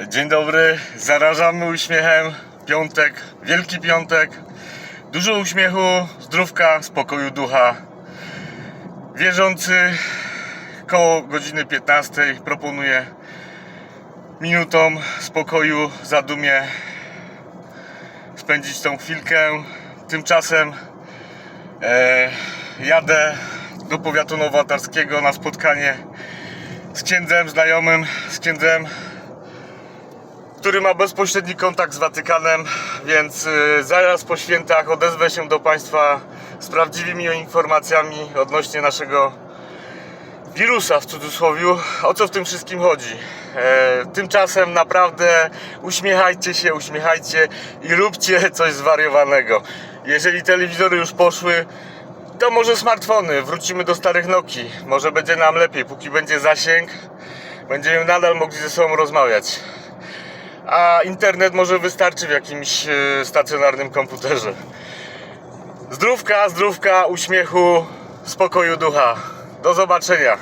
Dzień dobry, zarażamy uśmiechem. Piątek, Wielki Piątek. Dużo uśmiechu, zdrówka, spokoju ducha. Wierzący koło godziny 15 proponuję minutą spokoju, zadumie spędzić tą chwilkę. Tymczasem e, jadę do powiatu nowotarskiego na spotkanie z księdzem znajomym, z księdzem który ma bezpośredni kontakt z Watykanem, więc y, zaraz po świętach odezwę się do Państwa z prawdziwymi informacjami odnośnie naszego wirusa w cudzysłowiu. O co w tym wszystkim chodzi? E, tymczasem naprawdę uśmiechajcie się, uśmiechajcie i róbcie coś zwariowanego. Jeżeli telewizory już poszły, to może smartfony, wrócimy do starych Nokii. Może będzie nam lepiej, póki będzie zasięg, będziemy nadal mogli ze sobą rozmawiać a internet może wystarczy w jakimś e, stacjonarnym komputerze. Zdrówka, zdrówka, uśmiechu, spokoju ducha. Do zobaczenia.